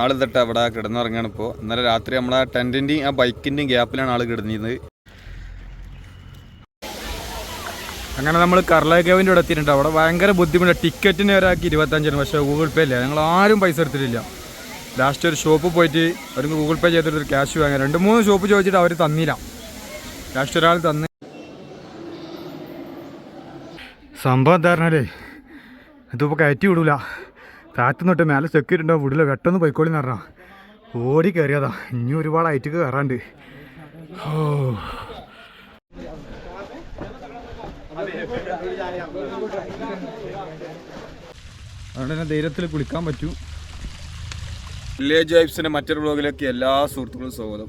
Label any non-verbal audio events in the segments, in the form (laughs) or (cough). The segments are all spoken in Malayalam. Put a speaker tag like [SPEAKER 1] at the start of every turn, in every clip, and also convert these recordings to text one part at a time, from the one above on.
[SPEAKER 1] ആൾ തട്ട് അവിടെ കിടന്നുറങ്ങാണ് ഇപ്പോൾ ഇന്നലെ രാത്രി നമ്മൾ ആ ടെന്റിന്റെയും ആ ബൈക്കിന്റെയും ഗ്യാപ്പിലാണ് ആൾ കിടന്നിരുന്നത്. അങ്ങനെ നമ്മൾ കർലാഗേവിന്റെ ഇവിടെ എത്തിയിട്ടുണ്ട്. അവിടെ ഭയങ്കര ബുദ്ധിമുട്ട് ടിക്കറ്റിന് ഒരാൾക്ക് രൂപ പക്ഷേ ഗൂഗിൾ പേ ഇല്ല. ഞങ്ങൾ ആരും പൈസ എടുത്തിട്ടില്ല. ലാസ്റ്റ് ഒരു ഷോപ്പ് പോയിട്ട് അവർക്ക് ഗൂഗിൾ പേ ചെയ്തിട്ട് ക്യാഷ് വാങ്ങാൻ. രണ്ട് മൂന്ന് ഷോപ്പ് ചോദിച്ചിട്ട് അവർ തന്നില്ല. ലാസ്റ്റ് ഒരാൾ തന്ന്. സംഭവം എന്താ പറഞ്ഞാലേ ഇതിപ്പോൾ കയറ്റി വിടൂല. താഴത്തു തൊട്ട് മേലെ സെക്യൂരിറ്റി ഉണ്ടാവും വിടില്ല പെട്ടെന്ന് പോയിക്കോളി എന്ന് ഓടി കയറിയതാ ഇനി ഒരുപാട് ഐറ്റക്ക് കയറാണ്ട് ഓ അതുകൊണ്ട് ധൈര്യത്തിൽ കുളിക്കാൻ പറ്റൂ. വില്ലേജ് വൈബ്സിന്റെ മറ്റൊരു ബ്ലോഗിലേക്ക് എല്ലാ സുഹൃത്തുക്കളും സ്വാഗതം.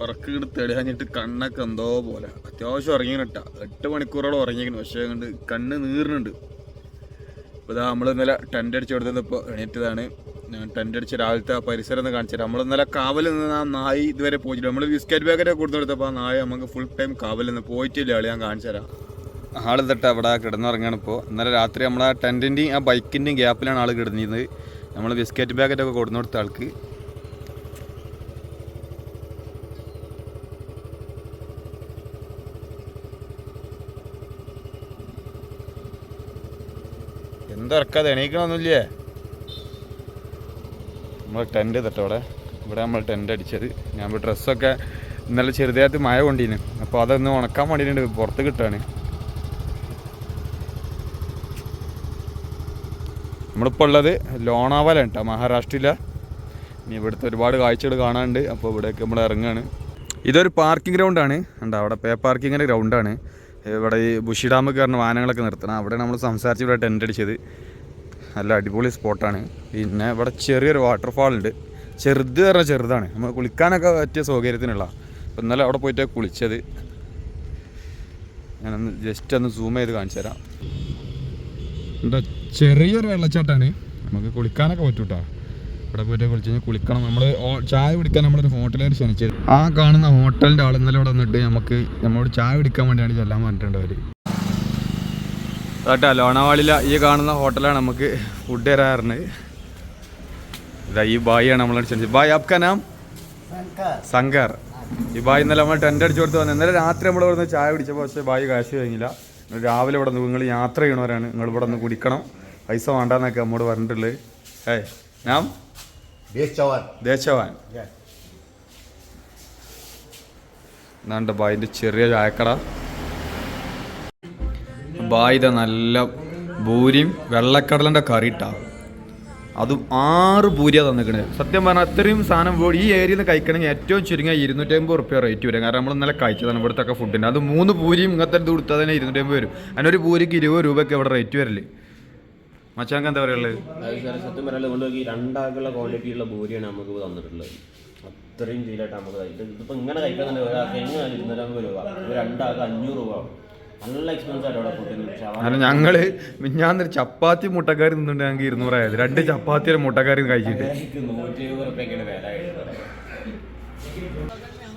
[SPEAKER 1] ഉറക്ക് ഇങ്ങോട്ട് കണ്ണൊക്കെ എന്തോ പോലെ. അത്യാവശ്യം ഉറങ്ങിയിട്ട എട്ട് മണിക്കൂറോളം ഉറങ്ങിയിരിക്കുന്നു പക്ഷേ കണ്ട് കണ്ണ് നീറുന്നുണ്ട് ഇപ്പോൾ ഇതാ നമ്മൾ ഇന്നലെ ടെന്റ് അടിച്ച് കൊടുത്തത് ഇപ്പോൾ എണീറ്റതാണ്. ടെന്റ് അടിച്ച് രാവിലത്തെ ആ പരിസരം ഒന്ന് കാണിച്ചു തരാം. നമ്മൾ ഇന്നലെ കാവൽ നിന്ന് ആ നായി ഇതുവരെ പോയിട്ടില്ല. നമ്മൾ ബിസ്ക്കറ്റ് പാക്കറ്റ് കൊടുത്തു കൊടുത്തപ്പോൾ ആ നായ നമുക്ക് ഫുൾ ടൈം കാവൽ നിന്ന് പോയിട്ടില്ല. ആൾ ഞാൻ കാണിച്ചു തരാം. ആൾ തട്ട് അവിടെ കിടന്നുറങ്ങാണ് ഇപ്പോൾ ഇന്നലെ രാത്രി നമ്മൾ ആ ടെന്റിന്റെയും ആ ബൈക്കിന്റെയും ഗ്യാപ്പിലാണ് ആൾ കിടന്നിരുന്നത്. നമ്മൾ ബിസ്ക്കറ്റ് പാക്കറ്റൊക്കെ കൊടുത്തു കൊടുത്ത ആൾക്ക്. എന്തിറക്കാതെ എണീക്കണമൊന്നുമില്ലേ നമ്മൾ ടെന്റ് തട്ടവിടെ ഇവിടെ. നമ്മൾ ടെന്റ് അടിച്ചത്. ഞാൻ ഇപ്പോൾ ഡ്രസ്സൊക്കെ ഇന്നലെ ചെറുതായിട്ട് മഴ കൊണ്ടിന്. അപ്പോൾ അതൊന്ന് ഉണക്കാൻ വേണ്ടിയിട്ടുണ്ട്. പുറത്ത് കിട്ടാണ്. നമ്മളിപ്പോൾ ഉള്ളത് ലോണാവാല കേട്ടോ മഹാരാഷ്ട്രയില. ഇനി ഇവിടുത്തെ ഒരുപാട് കാഴ്ചകൾ കാണാനുണ്ട്. അപ്പോൾ ഇവിടെയൊക്കെ നമ്മൾ ഇറങ്ങുകയാണ് ഇതൊരു പാർക്കിംഗ് ഗ്രൗണ്ടാണ് ഉണ്ട് അവിടെ പേ പാർക്കിങ്ങിന്റെ ഗ്രൗണ്ടാണ് ഇവിടെ ഈ ബുഷി ഡാം കയറുന്ന വാഹനങ്ങളൊക്കെ നിർത്തണം. അവിടെ നമ്മൾ സംസാരിച്ച് ഇവിടെ ടെന്റ് അടിച്ചത്. നല്ല അടിപൊളി സ്പോട്ടാണ് പിന്നെ ഇവിടെ ചെറിയൊരു വാട്ടർഫാൾ ഉണ്ട്. ചെറുത് പറഞ്ഞാൽ ചെറുതാണ്. നമ്മൾ കുളിക്കാനൊക്കെ പറ്റിയ സൗകര്യത്തിനുള്ള. അപ്പം ഇന്നലെ അവിടെ പോയിട്ട് കുളിച്ചത്. ഞാനൊന്ന് ജസ്റ്റ് ഒന്ന് സൂം ചെയ്ത് കാണിച്ചു തരാം. ചെറിയൊരു വെള്ളച്ചാട്ടാണ് നമുക്ക് കുളിക്കാനൊക്കെ പറ്റൂട്ടാ? ഇവിടെ പോയിട്ട് കുളിച്ച് കുളിക്കണം. നമ്മൾ ചായ കുടിക്കാൻ നമ്മളൊരു ഹോട്ടലിൽ ക്ഷണിച്ചത് ആ കാണുന്ന ഹോട്ടലിന്റെ ആൾ ഇന്നലെ ഇവിടെ വന്നിട്ട് നമുക്ക് നമ്മളോട് ചായ കുടിക്കാൻ വേണ്ടിയാണ് ചെല്ലാൻ പറഞ്ഞിട്ടുണ്ട് അവർ കേട്ടോ ലോണാവാളില ഈ കാണുന്ന ഹോട്ടലാണ് നമുക്ക് ഫുഡ് തരാറുണ്ട്. ഇതാ ഈ ബായിയാണ് നമ്മളോട് ക്ഷണിച്ചത് ബായ് ആപ്കാ നാം? ശങ്കർ ഈ ബായ് ഇന്നലെ നമ്മൾ ടെന്റ് അടിച്ചു കൊടുത്ത് വന്നത് ഇന്നലെ രാത്രി നമ്മൾ ഇവിടെ നിന്ന് ചായ കുടിച്ചപ്പോൾ പക്ഷേ ബായി കാശ് കഴിഞ്ഞില്ല രാവിലെ ഇവിടെ നിന്ന് നിങ്ങൾ യാത്ര ചെയ്യണവരാണ്. നിങ്ങൾ ഇവിടെ നിന്ന് കുടിക്കണം. പൈസ വേണ്ടെന്നൊക്കെ നമ്മോട് പറഞ്ഞിട്ടുള്ളത്. ഏയ്
[SPEAKER 2] chawan.
[SPEAKER 1] ദേശവാൻ. എന്നാണ്ട് ബായിന്റെ ചെറിയ ചായക്കട. ബായിത നല്ല പൂരിയും വെള്ളക്കടലിന്റെ കറിയിട്ടാ അതും ആറ് പൂരിയാണ് തന്നിക്കണേ. സത്യം പറഞ്ഞാൽ അത്രയും സാധനം ഈ ഏരിയയിൽ നിന്ന് കഴിക്കണമെങ്കിൽ ഏറ്റവും ചുരുങ്ങിയ ഇരുന്നൂറ്റമ്പത് റുപ്യ റേറ്റ് വരും. കാരണം നമ്മൾ ഇന്നലെ കഴിച്ചതാണ് ഇവിടുത്തെ ഫുഡിന്റെ ഫുഡിന് അത് മൂന്ന് പൂരിയും ഇങ്ങനത്തെ ഇത് കൊടുത്താൽ തന്നെ ഇരുന്നൂറ്റമ്പത് വരും. അതിനൊരു പൂരിക്ക് ഇരുപത് രൂപയ്ക്ക് ഇവിടെ റേറ്റ് വരൽ. മച്ചാങ്ക എന്താ പറയുള്ളത്
[SPEAKER 3] സത്യം പറയാൻ കൊണ്ടുപോയി രണ്ടാൾക്കുള്ള ക്വാണ്ടിറ്റി ഉള്ള ഭൂരിയാണ് നമുക്ക് തന്നിട്ടുള്ളത്. അത്രയും ഫീലായിട്ട് നമുക്ക് ഇത് ഇതിപ്പോൾ ഇങ്ങനെ കഴിക്കുന്നുണ്ട് ഒരാൾക്ക് എങ്ങനെ ഇരുന്നൂറ്റമ്പത് രൂപ ഇത് രണ്ടാൾക്ക് അഞ്ഞൂറ് രൂപ. നല്ല എക്സ്പെൻസ് ആയിട്ട് അവിടെ ഫുഡിന്
[SPEAKER 1] കാരണം ഞങ്ങൾ മിഞ്ഞാന്നൊരു ചപ്പാത്തി മുട്ടക്കാരി നിന്നുണ്ട് ഞങ്ങൾക്ക് ഇരുന്നൂറായത്. രണ്ട് ചപ്പാത്തിയുടെ മുട്ടക്കാരി കഴിച്ചിട്ട്.
[SPEAKER 3] നൂറ്റി എഴുപത് റുപ്യൊക്കെയാണ് വില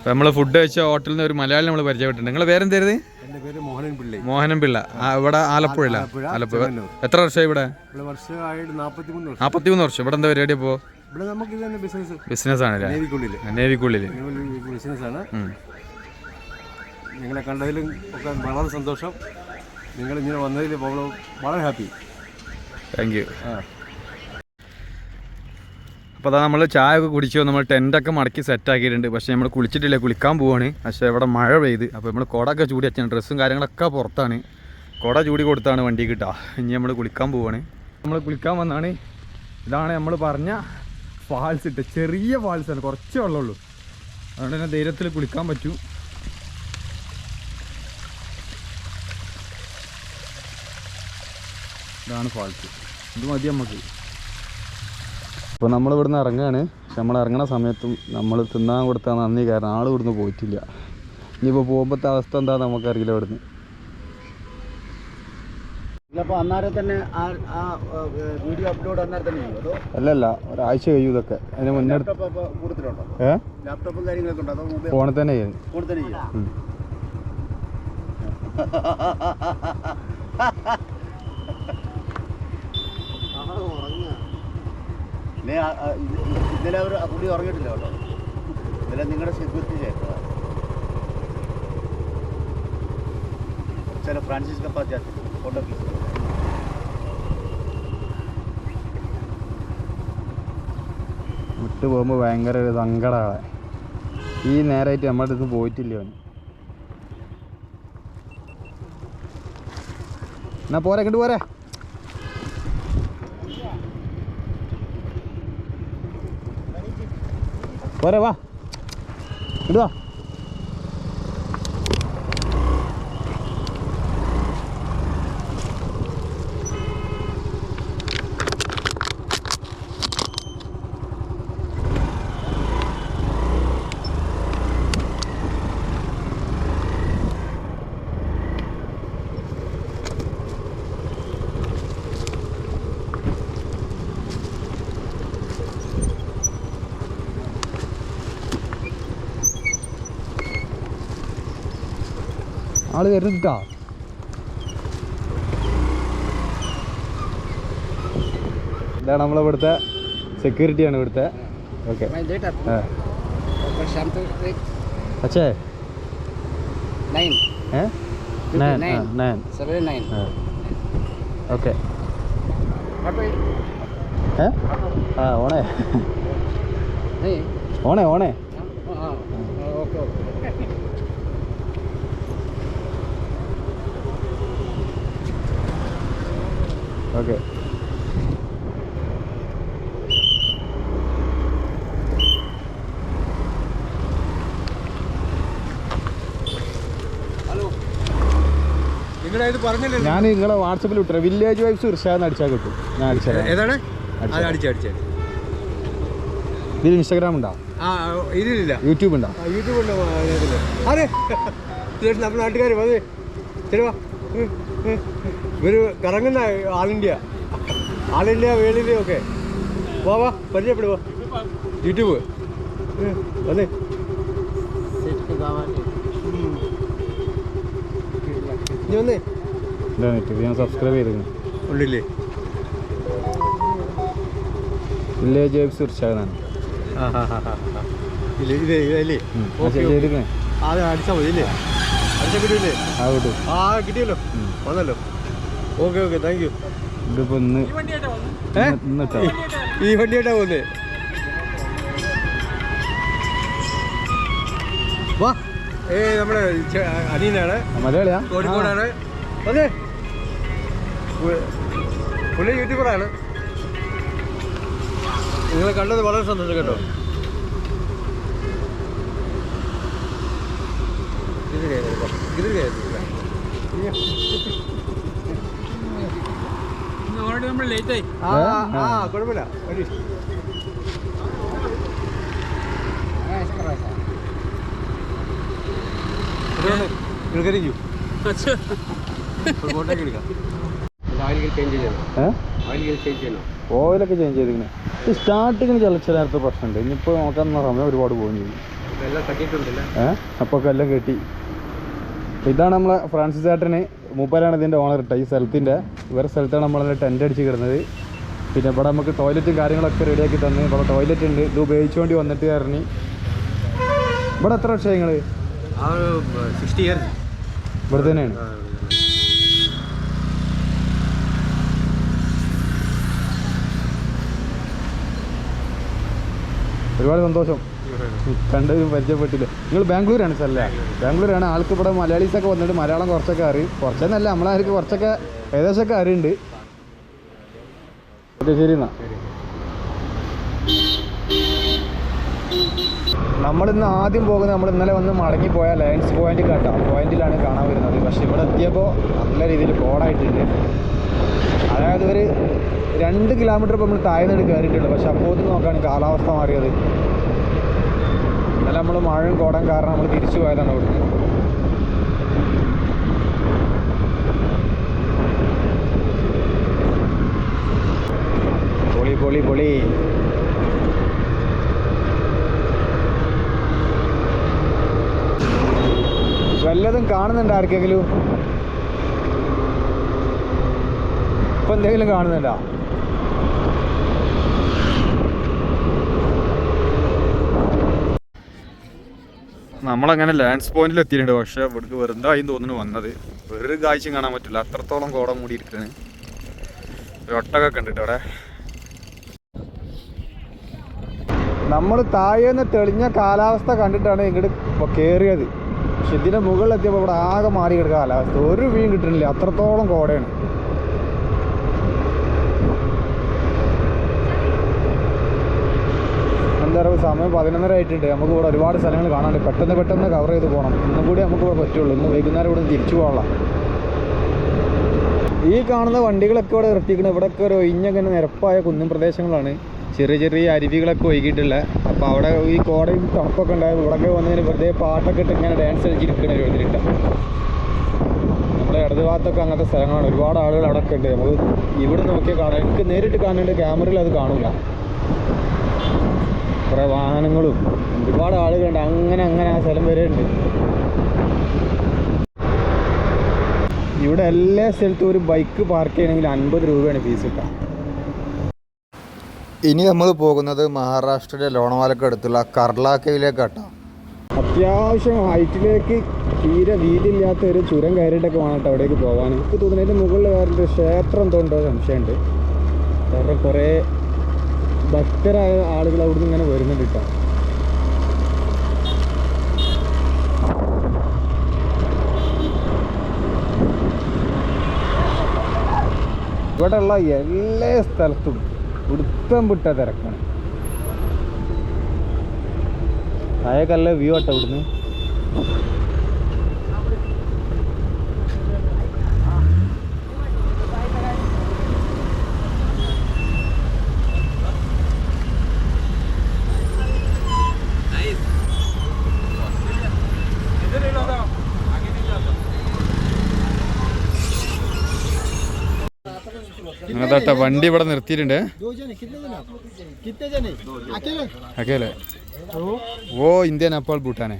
[SPEAKER 1] നമ്മൾ ഫുഡ് കഴിച്ച ഹോട്ടലിൽ നിന്ന് ഒരു മലയാളി നമ്മൾ പരിചയപ്പെട്ടിട്ടുണ്ട്. നിങ്ങൾ പേരെന്തായിരുന്നു?
[SPEAKER 2] എന്റെ പേര് മോഹനൻ പിള്ളി
[SPEAKER 1] മോഹനൻ പിള്ള ഇവിടെ ആലപ്പുഴ
[SPEAKER 2] ആലപ്പുഴ,
[SPEAKER 1] എത്ര വർഷമായി ഇവിടെ?
[SPEAKER 2] നാപ്പത്തിമൂന്ന് വർഷമായിട്ട് നാൽപ്പത്തിമൂന്ന് വർഷം.
[SPEAKER 1] നാൽപ്പത്തിമൂന്ന് വർഷം. ഇവിടെ എന്താ പരിപാടി ഇപ്പോൾ
[SPEAKER 2] ഇവിടെ നമുക്ക് ഇത് തന്നെ ബിസിനസ്
[SPEAKER 1] ബിസിനസ് ആണല്ലേ
[SPEAKER 2] നേവിക്കുള്ളിൽ
[SPEAKER 1] നേവിക്കുള്ളിൽ
[SPEAKER 2] ബിസിനസ്സാണ്. നിങ്ങളെ കണ്ടതിലും ഒക്കെ വളരെ സന്തോഷം. നിങ്ങൾ ഇങ്ങനെ വന്നതിൽ വളരെ ഹാപ്പി.
[SPEAKER 1] താങ്ക് യു
[SPEAKER 2] ആ.
[SPEAKER 1] അപ്പോൾ അതാ നമ്മൾ ചായ ഒക്കെ കുടിച്ചു നമ്മൾ ടെന്റൊക്കെ മടക്കി സെറ്റ് ആക്കിയിട്ടുണ്ട്. പക്ഷേ നമ്മൾ കുളിച്ചിട്ടില്ല കുളിക്കാൻ പോവാണ്. പക്ഷേ ഇവിടെ മഴ പെയ്ത്. അപ്പോൾ നമ്മൾ ഒക്കെ ചൂടി അച്ഛൻ ഡ്രസ്സും കാര്യങ്ങളൊക്കെ പുറത്താണ്. കുട ചൂടി കൊടുത്താണ് വണ്ടി കിട്ടുക ഇനി നമ്മൾ കുളിക്കാൻ പോവാണ്. നമ്മൾ കുളിക്കാൻ വന്നാണ്. ഇതാണ് നമ്മൾ പറഞ്ഞ ഫാൾസ് ഇട്ട്. ചെറിയ ഫാൾസാണ് കുറച്ചേ വെള്ളമുള്ളൂ അതുകൊണ്ട് തന്നെ ധൈര്യത്തിൽ കുളിക്കാൻ പറ്റൂ. ഇതാണ് ഫാൾസ് ഇത് മതി നമുക്ക് ഇപ്പോൾ നമ്മൾ ഇവിടുന്ന് ഇറങ്ങുകയാണ് പക്ഷെ നമ്മൾ ഇറങ്ങണ സമയത്തും നമ്മൾ തിന്നാൻ കൊടുത്ത നന്ദി. കാരണം ആൾ ഇവിടുന്ന് പോയിട്ടില്ല. ഇനിയിപ്പോൾ പോകുമ്പോഴത്തെ അവസ്ഥ എന്താ നമുക്കറിയില്ല ഇവിടുന്ന്. അല്ലല്ല ഒരാഴ്ച കഴിയും ഇതൊക്കെ. അതിന് മുന്നേ ഫോണിൽ തന്നെ ചെയ്യും.
[SPEAKER 4] ഫോണിൽ തന്നെ ചെയ്യാം. (laughs)
[SPEAKER 1] ഉം.
[SPEAKER 4] ഇന്നലെ അവർ പുള്ളി ഉറങ്ങിയിട്ടില്ല കേട്ടോ. ഇന്നലെ നിങ്ങളുടെ സെക്യൂരിറ്റി ചേർത്തതാണ് ചില ഫ്രാൻസിസ് കപ്പാച്ചാത്തി പീസ്
[SPEAKER 1] വിട്ട് പോകുമ്പോൾ ഭയങ്കര ഒരു സങ്കടമാണ് ഈ നേരമായിട്ട് നമ്മുടെ അടുത്ത് പോയിട്ടില്ല അവന് എന്നാ പോരെ ഇങ്ങോട്ട് പോരെ. പോരെ വാ ഇങ്ങോട്ട് വാ ആള് വരുന്നിട്ടാ ഇതാണ് നമ്മളിവിടുത്തെ സെക്യൂരിറ്റിയാണ് ഇവിടുത്തെ ഓക്കെ അച്ഛേ
[SPEAKER 4] നൈൻ
[SPEAKER 1] ഏ nine
[SPEAKER 4] Nine.
[SPEAKER 1] Nine
[SPEAKER 4] seven nine
[SPEAKER 1] okay ഏ ആ ഓണേ ഓണേ ഓണേ
[SPEAKER 4] ഓക്കെ
[SPEAKER 1] ഞാൻ നിങ്ങളെ വാട്സപ്പിൽ വിട്ടു വില്ലേജ് വൈബ്സ് ഇർഷാന്ന് അടിച്ചാൽ കിട്ടും. ഞാൻ അടിച്ചാൽ
[SPEAKER 2] ഏതാണ്?
[SPEAKER 1] ഇതിൽ ഇൻസ്റ്റാഗ്രാം ഉണ്ടോ?
[SPEAKER 2] ഇതിലില്ല.
[SPEAKER 1] യൂട്യൂബ് ഉണ്ടോ?
[SPEAKER 2] യൂട്യൂബ് ഉണ്ടോ അതെ നമ്മുടെ നാട്ടുകാർ അതെ ശരി ഇവർ കറങ്ങുന്ന all India. All India India ഒക്കെ. വാ വാ പരിചയപ്പെടുവാ യൂട്യൂബ്. വന്നേ. ഇനി വന്നേ.
[SPEAKER 1] ഞാൻ സബ്സ്ക്രൈബ് ചെയ്തിരുന്നു
[SPEAKER 2] ഉള്ളില്ലേ?
[SPEAKER 1] വില്ലേജ് വൈബ്സ്
[SPEAKER 2] ഓക്കെ അടിച്ചാൽ മതി ഇല്ലേ? അടിച്ചാൽ കിട്ടില്ലേ
[SPEAKER 1] ആ കിട്ടും.
[SPEAKER 2] കിട്ടിയല്ലോ. വന്നല്ലോ. ഓക്കെ ഓക്കെ താങ്ക് യു
[SPEAKER 1] ഇതിപ്പോ ഇന്ന് ഇന്നിട്ടോ
[SPEAKER 2] ഈ വണ്ടിയായിട്ടാ പോകുന്നേ? വാ. ഏ നമ്മുടെ അനിയനാണ്
[SPEAKER 1] മലയാളിയാ?
[SPEAKER 2] കോഴിക്കോടാണ്. അതെ പുള്ളി യൂട്യൂബറാണ്. നിങ്ങളെ കണ്ടത് വളരെ സന്തോഷം കേട്ടോ. ഇത് കയറി ഇത് കയറി ആ ആ, ആ. കുഴപ്പമില്ല. വരി. നിങ്ങൾക്കരിക്കൂ ഫോട്ടോക്ക് എടുക്കാം. ഓയിൽ ചേഞ്ച് ചെയ്യണം
[SPEAKER 1] ഏ?
[SPEAKER 2] ഓയിൽ ചേഞ്ച് ചെയ്യണം
[SPEAKER 1] ഓയിലൊക്കെ ചേഞ്ച് ചെയ്തിങ്ങനെ. സ്റ്റാർട്ടിങ്ങിന് ചില നേരത്തെ പ്രശ്നമുണ്ട്. ഇനിയിപ്പോൾ നോക്കാൻ സമയം ഒരുപാട് പോകുന്നു ചെയ്യും. അപ്പോൾ ഒക്കെ എല്ലാം കെട്ടി. ഇതാണ് നമ്മളെ ഫ്രാൻസിസ് ചേട്ടന് മൂപ്പരാണ് ഇതിന്റെ ഓണർ ഇട്ട ഈ സ്ഥലത്തിന്റെ ഇവരുടെ സ്ഥലത്താണ് നമ്മളെ ടെന്റ് അടിച്ച് കിടന്നത്. പിന്നെ ഇവിടെ നമുക്ക് ടോയ്ലറ്റും കാര്യങ്ങളൊക്കെ റെഡിയാക്കി തന്ന്. ഇവിടെ ടോയ്ലറ്റ് ഉണ്ട്. ഇത് ഉപയോഗിച്ചുകൊണ്ട് വന്നിട്ട് കയറി ഇവിടെ എത്ര വർഷം നിങ്ങൾ ഇവിടെ തന്നെയാണ്. ഒരുപാട് സന്തോഷം. കണ്ടത് പരിചയപ്പെട്ടില്ല. നിങ്ങൾ ബാംഗ്ലൂരാണ് സ്ഥലല്ലേ ബാംഗ്ലൂരാണ്. ആൾക്ക് ഇവിടെ മലയാളീസൊക്കെ വന്നിട്ട് മലയാളം കുറച്ചൊക്കെ അറിയും. കുറച്ചെന്നല്ല നമ്മളാർക്ക് കുറച്ചൊക്കെ ഏകദേശമൊക്കെ അറിയുണ്ട് ശരി എന്നാ. നമ്മളിന്ന് ആദ്യം പോകുന്നത് നമ്മൾ ഇന്നലെ വന്ന് മടങ്ങി പോയ ലയൻസ് പോയിന്റ് കേട്ടോ പോയിന്റിലാണ് കാണാൻ വരുന്നത്. പക്ഷെ ഇവിടെ എത്തിയപ്പോൾ നല്ല രീതിയിൽ കോടായിട്ടുണ്ട് അതായത് ഒരു രണ്ട് കിലോമീറ്റർ ഇപ്പോൾ നമ്മൾ താഴ്ന്നിട്ട് കയറിയിട്ടുള്ളൂ പക്ഷെ അപ്പോൾ നോക്കുകയാണെങ്കിൽ കാലാവസ്ഥ മാറിയത്. ഇന്നലെ നമ്മൾ മഴയും കോടാൻ കാരണം നമ്മൾ തിരിച്ചു പോയതാണ് ഇവിടുന്ന് പൊളി പൊളി പൊളി. വല്ലതും കാണുന്നുണ്ട് ആർക്കെങ്കിലും? ഇപ്പൊ എന്തെങ്കിലും കാണുന്നുണ്ടോ? നമ്മളങ്ങനെ ലാൻഡ്സ് പോയിന്റിൽ എത്തിയിട്ടുണ്ട് പക്ഷെ ഇവിടേക്ക് ആയി തോന്നുന്നു വന്നത്. വേറൊരു കാഴ്ചയും കാണാൻ പറ്റില്ല. അത്രത്തോളം കോടം ഇരിക്കുന്നത് ഒരു കണ്ടിട്ട് അവിടെ. നമ്മൾ താഴേന്ന് തെളിഞ്ഞ കാലാവസ്ഥ കണ്ടിട്ടാണ് ഇങ്ങോട്ട് കയറിയത് പക്ഷെ ഇതിന്റെ മുകളിലെത്തിയപ്പോൾ ഇവിടെ ആകെ മാറി കിടക്കുക കാലാവസ്ഥ. ഒരു വീൻ കിട്ടുന്നില്ല. അത്രത്തോളം കോടയാണ് എന്താ പറയുക സമയം പതിനൊന്നര ആയിട്ടുണ്ട് നമുക്ക് ഇവിടെ ഒരുപാട് സ്ഥലങ്ങൾ കാണാനുണ്ട്. പെട്ടെന്ന് പെട്ടെന്ന് കവർ ചെയ്ത് പോകണം. ഇന്നും കൂടി നമുക്ക് ഇവിടെ പറ്റുള്ളൂ. ഇന്ന് വൈകുന്നേരം ഇവിടെ തിരിച്ചു പോകാനുള്ള. ഈ കാണുന്ന വണ്ടികളൊക്കെ ഇവിടെ നിർത്തിക്കുന്നത് ഇവിടെയൊക്കെ ഒരു ഒഴിഞ്ഞങ്ങനെ നിരപ്പായ കുന്നും പ്രദേശങ്ങളാണ്. ചെറിയ ചെറിയ അരുവികളൊക്കെ ഒഴുകിയിട്ടുള്ള. അപ്പോൾ അവിടെ ഈ കോടയും തണുപ്പൊക്കെ ഉണ്ടായത് ഇവിടെയൊക്കെ വന്നതിന് വെറുതെ പാട്ടൊക്കെ ഇട്ട് ഇങ്ങനെ ഡാൻസ് കളിച്ചിരിക്കണ ഒരു ഇതിലിട്ട. നമ്മുടെ ഇടത് ഭാഗത്തൊക്കെ അങ്ങനത്തെ സ്ഥലങ്ങളാണ്. ഒരുപാട് ആളുകൾ അവിടെ ഒക്കെ ഉണ്ട്. നമുക്ക് ഇവിടെ നോക്കിയാൽ കാണാം. എനിക്ക് നേരിട്ട് കാണുന്നുണ്ട് ക്യാമറയിൽ അത് കാണൂല. കുറേ വാഹനങ്ങളും ഒരുപാട് ആളുകളുണ്ട്. അങ്ങനെ അങ്ങനെ ആ സ്ഥലം വരെ ഉണ്ട്. ഇവിടെ എല്ലാ സ്ഥലത്തും ഒരു ബൈക്ക് പാർക്ക് ചെയ്യണമെങ്കിൽ അൻപത് രൂപയാണ് ഫീസ് കിട്ടുക
[SPEAKER 5] ഇനി നമ്മൾ പോകുന്നത് മഹാരാഷ്ട്രയിലെ ലോണവാലക്ക് അടുത്തുള്ള കർലാക്കയിലേക്കാട്ടോ.
[SPEAKER 1] അത്യാവശ്യം ഹൈറ്റിലേക്ക് തീരെ വീതിയില്ലാത്ത ഒരു ചുരം കയറിയിട്ടൊക്കെ വേണം കേട്ടോ അവിടേക്ക് പോകാൻ എനിക്ക് തോന്നുന്നതിന്റെ മുകളിൽ വേറെ ക്ഷേത്രം എന്തോ ഉണ്ടോ സംശയമുണ്ട്. കാരണം കുറേ ഭക്തരായ ആളുകൾ അവിടുന്ന് ഇങ്ങനെ വരുന്നുണ്ട് കേട്ടോ. ഇവിടെയുള്ള എല്ലാ സ്ഥലത്തും ഉടുത്തം വിട്ട തിരക്കാണ്. അയക്കല്ല വ്യൂ ആട്ടോ ഇവിടുന്ന്. അങ്ങനത്തെ വണ്ടി ഇവിടെ നിർത്തിയിട്ടുണ്ട്. അക്കേലെ ഓ. ഇന്ത്യ നേപ്പാൾ ഭൂട്ടാനെ.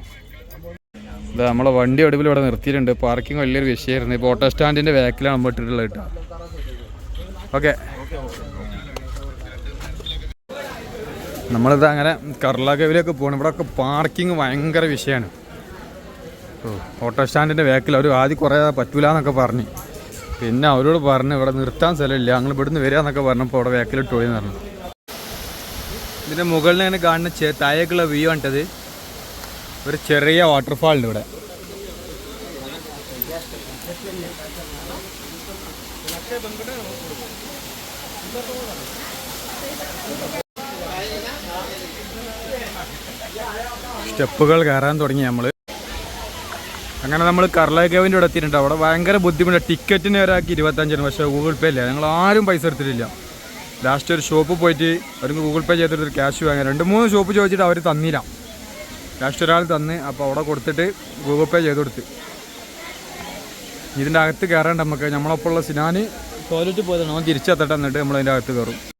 [SPEAKER 1] ഇതാ നമ്മളെ വണ്ടി ഒടുവിൽ ഇവിടെ നിർത്തിയിട്ടുണ്ട്. പാർക്കിംഗ് വലിയൊരു വിഷയമായിരുന്നു. ഇപ്പോൾ ഓട്ടോ സ്റ്റാൻഡിന്റെ ബാക്കിലാണ് നമ്മൾ ഇട്ടിട്ടുള്ളത് കേട്ടോ ഓക്കെ. നമ്മളിത് അങ്ങനെ കർലാഗവിലേക്ക് പോകണം ഇവിടെ ഒക്കെ പാർക്കിംഗ് ഭയങ്കര വിഷയമാണ് ഓ ഓട്ടോ സ്റ്റാൻഡിന്റെ ബാക്കിൽ അവർ ആദ്യം കുറേ പറ്റൂല എന്നൊക്കെ പറഞ്ഞു. പിന്നെ അവരോട് പറഞ്ഞു ഇവിടെ നിർത്താൻ സ്ഥലമില്ല. ഞങ്ങൾ ഇവിടുന്ന് വരിക എന്നൊക്കെ പറഞ്ഞപ്പോൾ അവിടെ വേക്കലിട്ട് പോയെന്ന് പറഞ്ഞു. ഇതിന്റെ മുകളിൽ ഇങ്ങനെ കാണുന്ന താഴേക്കുള്ള വ്യൂ കണ്ടത് ഒരു ചെറിയ വാട്ടർഫാൾ ഉണ്ട് ഇവിടെ. സ്റ്റെപ്പുകൾ കയറാൻ തുടങ്ങി നമ്മൾ അങ്ങനെ നമ്മൾ കർലാകേവിന്റെ ഇവിടെ എത്തിയിട്ടുണ്ട്. അവിടെ ഭയങ്കര ബുദ്ധിമുട്ട്. ടിക്കറ്റിന് ഒരാൾക്ക് ഇരുപത്തഞ്ചാണ്. പക്ഷേ ഗൂഗിൾ പേ ഇല്ല. ഞങ്ങൾ ആരും പൈസ എടുത്തിട്ടില്ല. ലാസ്റ്റ് ഒരു ഷോപ്പ് പോയിട്ട് അവർക്ക് ഗൂഗിൾ പേ ചെയ്തിട്ട് ഒരു ക്യാഷ് വാങ്ങാൻ രണ്ട് മൂന്ന് ഷോപ്പ് ചോദിച്ചിട്ട് അവർ തന്നില്ല. ലാസ്റ്റ് ഒരാൾ തന്ന്. അപ്പോൾ അവിടെ കൊടുത്തിട്ട് ഗൂഗിൾ പേ ചെയ്ത് കൊടുത്ത്. ഇതിന്റെ അകത്ത് കയറേണ്ട നമുക്ക്. നമ്മളൊപ്പമുള്ള സിനാന് ടോയ്ലറ്റ് പോയതാണ്. അവൻ തിരിച്ചെത്തട്ടെ എന്നിട്ട് നമ്മൾ അതിന്റെ അകത്ത് കയറും.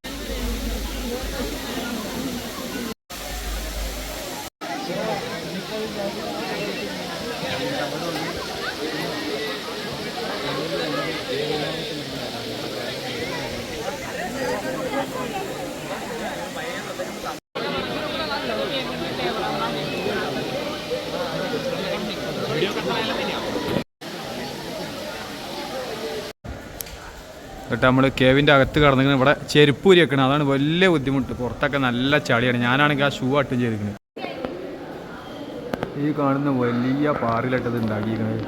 [SPEAKER 1] എന്നിട്ട് നമ്മൾ കേവിന്റെ അകത്ത് കടന്നിങ്ങനെ ഇവിടെ ചെരുപ്പൂരി വെക്കണം അതാണ് വലിയ ബുദ്ധിമുട്ട്. പുറത്തൊക്കെ നല്ല ചളിയാണ്. ഞാനാണെങ്കിൽ ആ ഷൂ അട്ടും ചെയ്തിരിക്കുന്നത് ഈ കാണുന്ന വലിയ പാറിലിട്ടത് ഉണ്ടാക്കിയിരിക്കുന്നത്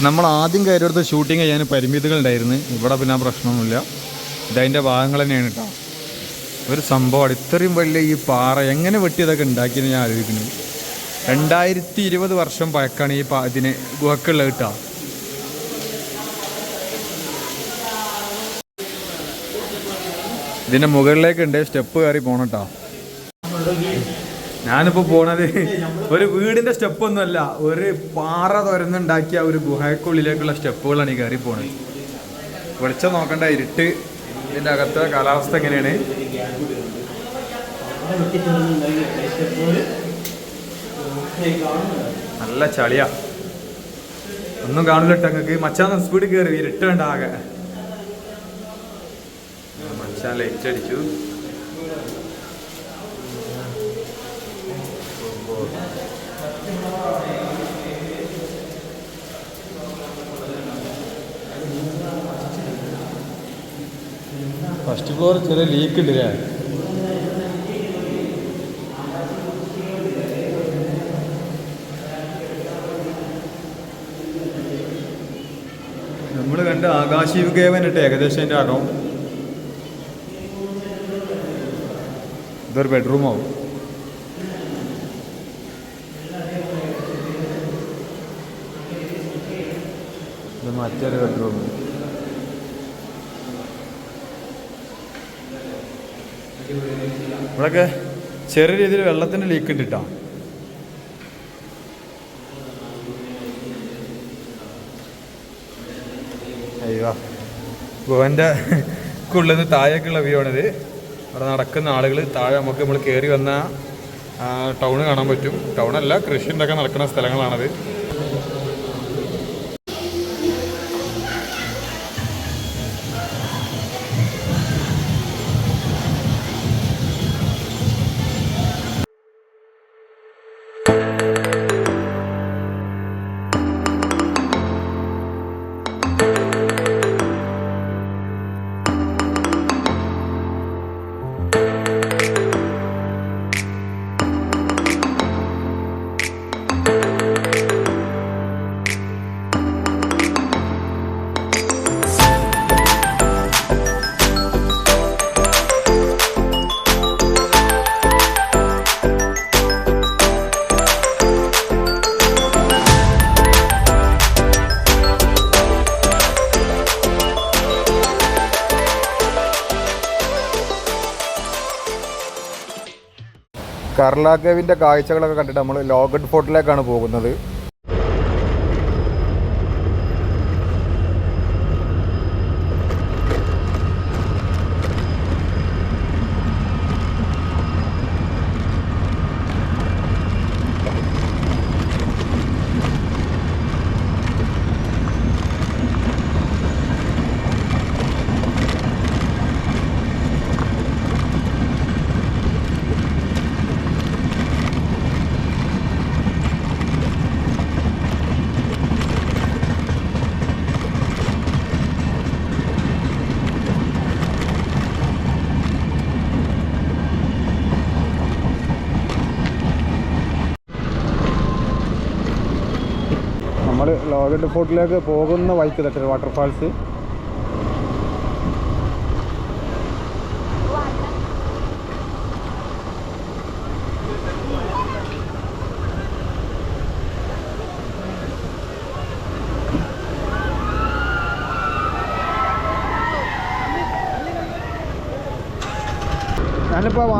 [SPEAKER 1] അപ്പോൾ നമ്മൾ ആദ്യം കയറിയെടുത്ത് ഷൂട്ടിങ് ചെയ്യാൻ പരിമിതികളുണ്ടായിരുന്നു ഇവിടെ പിന്നെ പ്രശ്നമൊന്നുമില്ല. ഇതതിന്റെ ഭാഗങ്ങൾ തന്നെയാണ് കേട്ടോ. ഒരു സംഭവമാണ് ഇത്രയും വലിയ ഈ പാറ എങ്ങനെ വെട്ടി വെട്ടിയതൊക്കെ ഉണ്ടാക്കിയെന്ന് ഞാൻ ആലോചിക്കുന്നു. രണ്ടായിരത്തി ഇരുപത് വർഷം പഴക്കാണ് ഈ പാ ഇതിന് ഗുഹക്കുള്ളത് കേട്ടോ.
[SPEAKER 3] ഇതിന്റെ മുകളിലേക്കുണ്ട്. സ്റ്റെപ്പ് കയറി പോണട്ടോ ഞാനിപ്പോ പോണത് ഒരു വീടിന്റെ സ്റ്റെപ്പ് ഒന്നുമല്ല ഒരു പാറ തുരന്നുണ്ടാക്കിയ ഒരു ഗുഹയ്ക്കുള്ളിലേക്കുള്ള സ്റ്റെപ്പുകളാണ് ഈ കയറി പോണത്. വെളിച്ചം നോക്കണ്ട ഇരുട്ട് ഇതിന്റെ അകത്തെ കാലാവസ്ഥ എങ്ങനെയാണ്? നല്ല ചളിയാ. ഒന്നും കാണില്ല ഞങ്ങൾക്ക് മച്ചാൻ സ്പീഡ് കയറി ഇരുട്ട് വേണ്ട ആകെ. മച്ചാൻ ലൈറ്റ് അടിച്ചു. ഫസ്റ്റ് ഫ്ലോർ ചെറിയ ലീക്ക് ഉണ്ട് ഞാൻ നമ്മൾ കണ്ട ആകാശീവ് ഇട്ട് ഏകദേശം എന്റെ അകം ഇതൊരു ബെഡ്റൂം മറ്റൊരു ബെഡ്റൂം ഇവിടെയൊക്കെ ചെറിയ രീതിയിൽ വെള്ളത്തിന്റെ ലീക്ക് ഉണ്ട് കേട്ടോ അയ്യോ ഗോവന്റെ ഉള്ളത് താഴേക്കുള്ള വ്യൂ ആണിത്. അവിടെ നടക്കുന്ന ആളുകൾ താഴെ നമുക്ക് നമ്മൾ കയറി വന്ന ടൗൺ കാണാൻ പറ്റും. ടൗണല്ല കൃഷി ഉണ്ടാക്കാൻ നടക്കുന്ന സ്ഥലങ്ങളാണത്.
[SPEAKER 1] കർലാക്കേവിന്റെ കാഴ്ചകളൊക്കെ കണ്ടിട്ട് നമ്മൾ ലോഗഡ് ഫോർട്ടിലേക്കാണ് പോകുന്നത്. ലോഗഡ് ഫോർട്ടിലേക്ക് പോകുന്ന വഴിക്ക് തട്ടൊരു വാട്ടർഫാൾസ്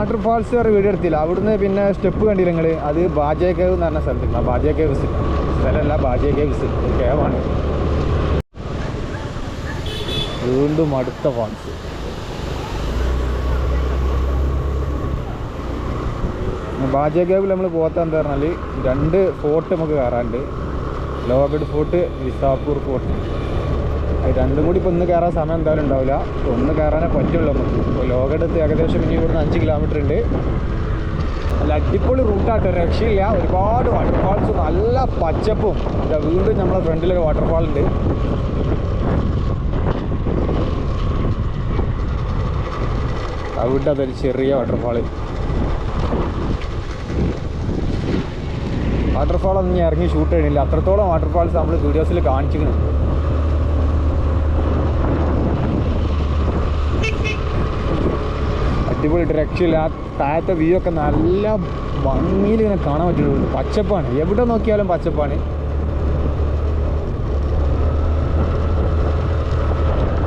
[SPEAKER 1] ഞാനിപ്പോൾ വാട്ടർഫാൾസ് വരെ വീഡിയോ എടുത്തില്ല. അവിടുന്ന് പിന്നെ സ്റ്റെപ്പ് കണ്ടില്ല നിങ്ങൾ അത് ബാജയ കേവ് എന്ന് പറഞ്ഞ സ്ഥലത്തില്ല ബാജയ കേവ്സ് സ്ഥലമല്ല ബാജയ കേവ്സ് കേവാണ് വീണ്ടും അടുത്ത ഫാൾസ് ബാജയ കേവിൽ നമ്മൾ പോകാത്ത എന്താ പറഞ്ഞാൽ രണ്ട് ഫോർട്ട് നമുക്ക് കയറാനുണ്ട് ലോഗഡ് ഫോർട്ട് വിസാപൂർ ഫോർട്ട് രണ്ടും കൂടി ഇപ്പോൾ ഒന്ന് കയറാൻ സമയം എന്തായാലും ഉണ്ടാവില്ല. ഒന്ന് കയറാനേ പറ്റുള്ളൂ നമുക്ക്. ഇപ്പോൾ ലോകടുത്ത് ഏകദേശം ഇനി ഇവിടുന്ന് അഞ്ച് കിലോമീറ്റർ ഉണ്ട്. നല്ല അടിപൊളി റൂട്ടാട്ടോ രക്ഷയില്ല. ഒരുപാട് വാട്ടർഫാൾസ് നല്ല പച്ചപ്പും. വീണ്ടും നമ്മുടെ ഫ്രണ്ടിലൊരു വാട്ടർഫാൾ ഉണ്ട്. അവിടെ അതൊരു ചെറിയ വാട്ടർഫാൾ വാട്ടർഫാൾ ഒന്നും ഇറങ്ങി ഷൂട്ട് ചെയ്യണില്ല. അത്രത്തോളം വാട്ടർഫാൾസ് നമ്മൾ വീഡിയോസിൽ കാണിച്ചിരിക്കണം അടിപൊളി രക്ഷയില്ല ആ താഴത്തെ വ്യൂ ഒക്കെ നല്ല ഭംഗിയിൽ ഇങ്ങനെ കാണാൻ പറ്റുള്ളൂ പച്ചപ്പാണ്. എവിടെ നോക്കിയാലും പച്ചപ്പാണ്.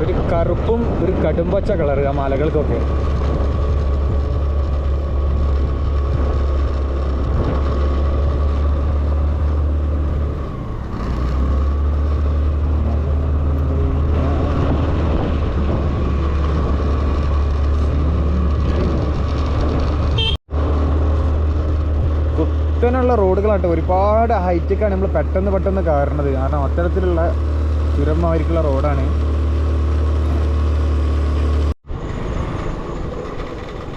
[SPEAKER 1] ഒരു കറുപ്പും ഒരു കടുംപച്ച കളർ ആ മലകൾക്കൊക്കെ. കുത്തനുള്ള റോഡുകളാട്ടോ ഒരുപാട് ഹൈറ്റേക്കാണ് നമ്മൾ പെട്ടെന്ന് പെട്ടെന്ന് കയറണത്. കാരണം അത്തരത്തിലുള്ള ചുരമായിരിക്കുള്ള റോഡാണ്.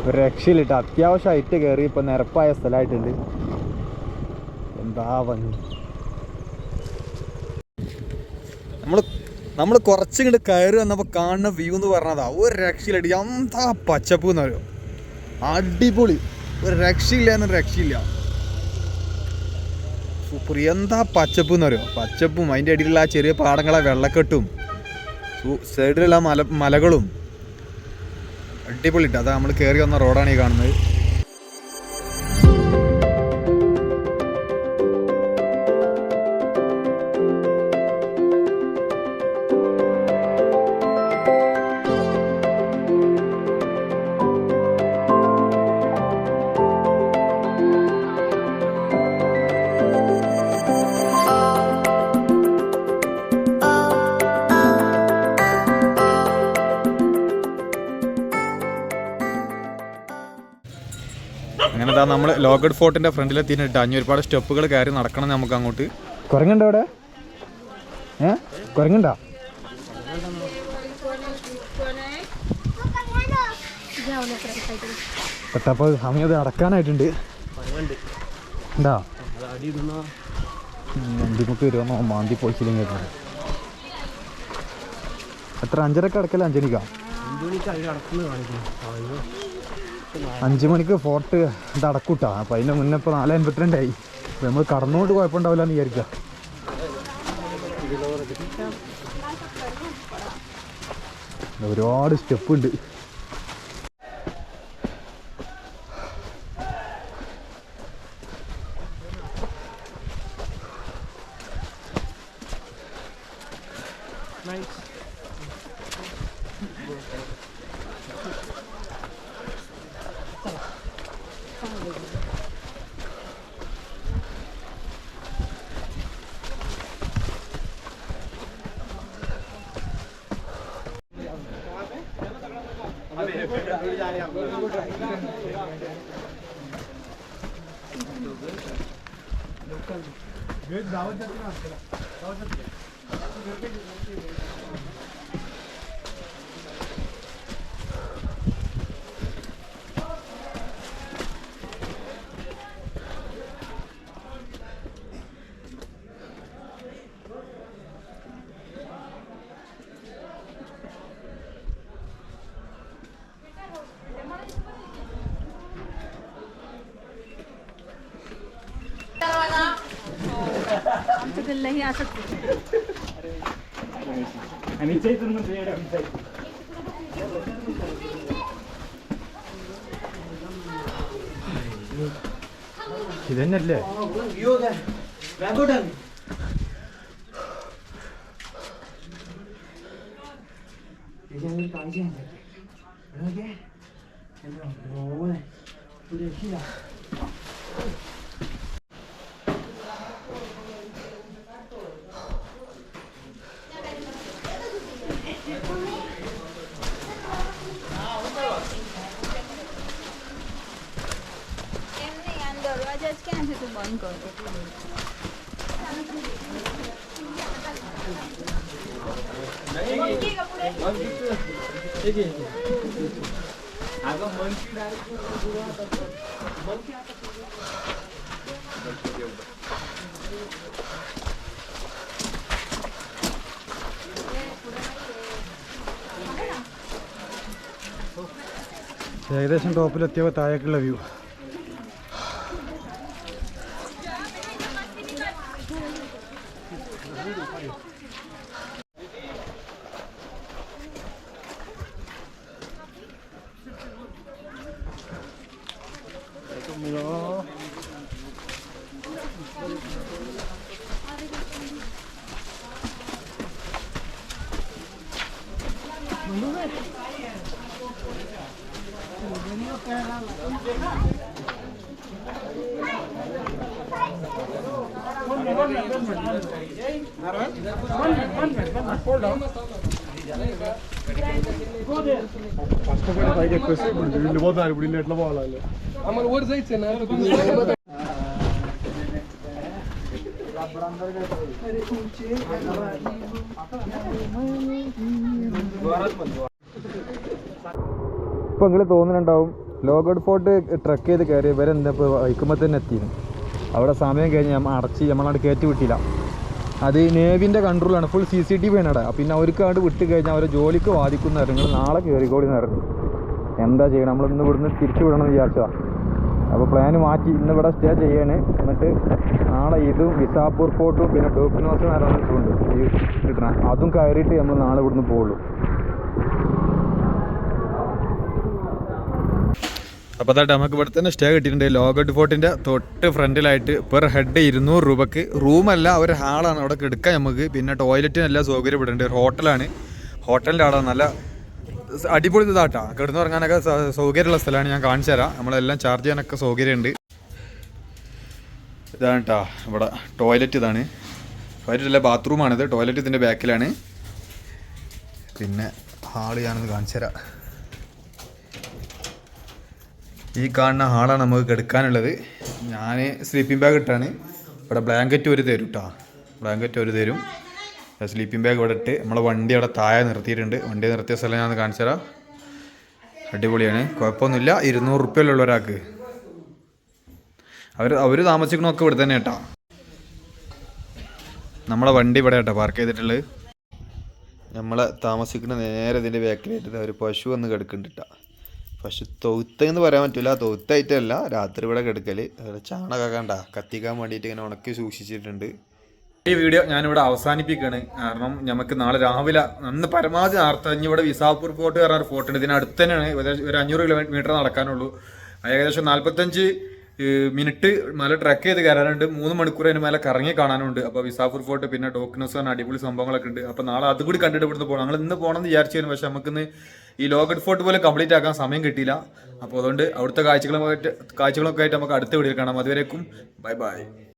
[SPEAKER 1] ഒരു രക്ഷയിലിട്ട് അത്യാവശ്യം ഹൈറ്റ് കയറി ഇപ്പം നിരപ്പായ സ്ഥലമായിട്ടുണ്ട്. എന്താ ഭംഗി. നമ്മൾ നമ്മൾ കുറച്ചിങ്ങോട്ട് കയറി വന്നപ്പോൾ കാണുന്ന വ്യൂ എന്ന് പറഞ്ഞതാ ഒരു രക്ഷയിലിട്ട് എന്താ പച്ചപ്പ് എന്ന് പറയുമോ അടിപൊളി. ഒരു രക്ഷയില്ല എന്നൊരു രക്ഷയില്ല. സൂപ്പർ. എന്താ പച്ചപ്പ് എന്ന് പറയുമോ പച്ചപ്പും അതിന്റെ അടിയിലുള്ള ആ ചെറിയ പാടങ്ങളെ വെള്ളക്കെട്ടും. സൈഡിലുള്ള മല മലകളും. അടിപൊളിട്ട് അതാ നമ്മൾ കയറി വന്ന റോഡാണ് ഈ കാണുന്നത്. ഇതാ നമ്മൾ ലോഗഡ് ഫോർട്ടിന്റെ ഫ്രണ്ടിലെത്തിയിട്ട് അഞ്ഞു ഒരുപാട് സ്റ്റെപ്പുകൾ കയറി നടക്കണം നമുക്ക് അങ്ങോട്ട്. കുരങ്ങുണ്ടോ അവിടെ? ഏ? കുരങ്ങുണ്ടോ? പെട്ടപ്പോൾ സമയം അത് നടക്കാനായിട്ടുണ്ട് ഉണ്ടാ? വണ്ടിമുക്ക് വരുമോ മാന്തി പോയിച്ചില്ലെങ്കിൽ എത്ര അഞ്ചരക്ക് അടക്കല്ല അഞ്ചണിക്കാ അഞ്ച് മണിക്ക് ഫോർട്ട് ഇത് അടക്കൂട്ടാ അപ്പം അതിന്റെ മുന്നേ ഇപ്പോൾ നാല് അൻപത്തിരണ്ടായി അപ്പോൾ നമ്മൾ കടന്നുകൊണ്ട് കുഴപ്പമുണ്ടാവില്ല എന്ന് ഒരുപാട് സ്റ്റെപ്പ് ഉണ്ട്.
[SPEAKER 5] आमच्याकडलंही असंच
[SPEAKER 1] ഇതന്നെയല്ലേ ഏകദേശം ടോപ്പിലെത്തിയപ്പോൾ താഴേക്കുള്ള വ്യൂ.
[SPEAKER 5] ഇപ്പോൾ നിങ്ങൾ തോന്നുന്നുണ്ടാവും ലോഗോഡ് ഫോർട്ട് ട്രക്ക് ചെയ്ത് കയറി ഇവരെ എന്താ ഇപ്പോൾ വൈക്കുമ്പോൾ തന്നെ എത്തിയിരുന്നു അവിടെ സമയം കഴിഞ്ഞ് നമ്മൾ അടച്ച് നമ്മളവിടെ കയറ്റി വിട്ടില്ല. അത് നേവിന്റെ കൺട്രോളാണ് full C C T V ആണ് പിന്നെ അവർക്ക് അവിടെ വിട്ട് കഴിഞ്ഞാൽ അവരെ ജോലിക്ക് ബാധിക്കുന്ന നിങ്ങൾ നാളെ കയറിക്കോളി എന്ന് എന്താ ചെയ്യണം? നമ്മൾ ഇന്ന് ഇവിടുന്ന് തിരിച്ചു വിടണം വിചാരിച്ചതാണ് അപ്പോൾ പ്ലാൻ മാറ്റി. ഇന്ന് ഇവിടെ സ്റ്റേ ചെയ്യാണ്. എന്നിട്ട് നാളെ ഇതും വിസാപൂർ ഫോർട്ടും പിന്നെ ഡോക്യുനോസ് നടന്നിട്ടുണ്ട് ഈ കിട്ടണം. അതും കയറിയിട്ട് നമ്മൾ നാളെ ഇവിടുന്ന് പോകുള്ളൂ
[SPEAKER 1] അപ്പോൾ അതായിട്ട് നമുക്ക് ഇവിടെ തന്നെ സ്റ്റേ കിട്ടിയിട്ടുണ്ട്. ലോഗഡ് ഫോർട്ടിന്റെ തൊട്ട് ഫ്രണ്ടിലായിട്ട് പെർ ഹെഡ് ഇരുന്നൂറ് രൂപക്ക് റൂമല്ല ഒരു ഹാളാണ് അവിടെ എടുക്കാൻ നമുക്ക്. പിന്നെ ടോയ്ലറ്റിന് എല്ലാ സൗകര്യം ഇവിടെ ഉണ്ട് ഹോട്ടലാണ്. ഹോട്ടലിന്റെ അവിടെ നല്ല അടിപൊളി ഇതാട്ടാ. കിടന്നു ഇറങ്ങാനൊക്കെ സൗകര്യമുള്ള സ്ഥലമാണ് ഞാൻ കാണിച്ചു തരാം. നമ്മളെല്ലാം ചാർജ് ചെയ്യാനൊക്കെ സൗകര്യമുണ്ട്. ഇതാണ് കേട്ടോ ഇവിടെ ടോയ്ലറ്റ് ഇതാണ്. ടോയ്ലറ്റ് അല്ല ബാത്റൂമാണിത് ടോയ്ലറ്റ് ഇതിന്റെ ബാക്കിലാണ് പിന്നെ ഹാൾ ഞാനൊന്ന് കാണിച്ചു തരാം. ഈ കാണുന്ന ഹാളാണ് നമുക്ക് കിടക്കാനുള്ളത്. ഞാൻ സ്ലീപ്പിംഗ് ബാഗ് ഇട്ടാണ്. ഇവിടെ ബ്ലാങ്കറ്റ് ഒരു തരും കേട്ടോ ബ്ലാങ്കറ്റ് ഒരു തരും. സ്ലീപ്പിംഗ് ബാഗ് ഇവിടെ ഇട്ട് നമ്മളെ വണ്ടി അവിടെ താഴെ നിർത്തിയിട്ടുണ്ട്. വണ്ടി നിർത്തിയ സ്ഥലം ഞാൻ കാണിച്ചു തരാം. അടിപൊളിയാണ്. കുഴപ്പമൊന്നുമില്ല. ഇരുന്നൂറ് റുപ്യയുള്ള ഒരാൾക്ക്. അവർ അവർ താമസിക്കണമൊക്കെ ഇവിടെ തന്നെ കേട്ടോ നമ്മളെ വണ്ടി ഇവിടെ കേട്ടോ പാർക്ക് ചെയ്തിട്ടുള്ളത്. നമ്മളെ താമസിക്കുന്ന നേരെ ഇതിന്റെ ബാക്കിലായിട്ട് ഒരു പശു വന്ന് കിടക്കുന്നുണ്ട് ട്ടാ. തൊഴുത്ത് തൊഴുത്തെന്ന് പറയാൻ പറ്റില്ല തൊഴുത്തായിട്ടല്ല രാത്രി ഇവിടെ കിടക്കൽ ചാണകം കണ്ട. കത്തിക്കാൻ വേണ്ടിയിട്ട് ഇങ്ങനെ ഉണക്കി സൂക്ഷിച്ചിട്ടുണ്ട്. ഈ വീഡിയോ ഞാനിവിടെ അവസാനിപ്പിക്കുകയാണ് കാരണം നമുക്ക് നാളെ രാവിലെ അന്ന് പരമാവധി നേരത്തെ ഇവിടെ വിസാപൂർ ഫോർട്ട് കയറാൻ ഒരു ഫോർട്ട് ഉണ്ട് ഇതിനടുത്ത് തന്നെയാണ്. ഒരു അഞ്ഞൂറ് കിലോമീറ്റർ നടക്കാനുള്ളൂ. ഏകദേശം നാൽപ്പത്തഞ്ച് മിനിറ്റ് മല ട്രക്ക് ചെയ്ത് കയറാനുണ്ട്. മൂന്ന് മണിക്കൂർ അതിന് മേലെ കറങ്ങി കാണാനുണ്ട്. അപ്പോൾ വിസാപൂർ ഫോർട്ട് പിന്നെ ടോക്കനസ് അടിപൊളി സംഭവങ്ങളൊക്കെ ഉണ്ട്. അപ്പോൾ നാളെ അതുകൂടി കണ്ടിട്ട് ഇവിടുന്ന് പോകണം ഞങ്ങൾ ഇന്ന് പോകണം എന്ന് വിചാരിച്ചു പക്ഷെ നമുക്കിന്ന് ഈ ലോഗഡ് ഫോർട്ട് പോലെ കംപ്ലീറ്റ് ആക്കാൻ സമയം കിട്ടിയില്ല. അപ്പോൾ അതുകൊണ്ട് അവിടുത്തെ കാഴ്ചകളുമായിട്ട് കാഴ്ചകളൊക്കെ ആയിട്ട് നമുക്ക് അടുത്ത വീഡിയോയിൽ കാണാം. അതുവരേക്കും ബൈ ബൈ.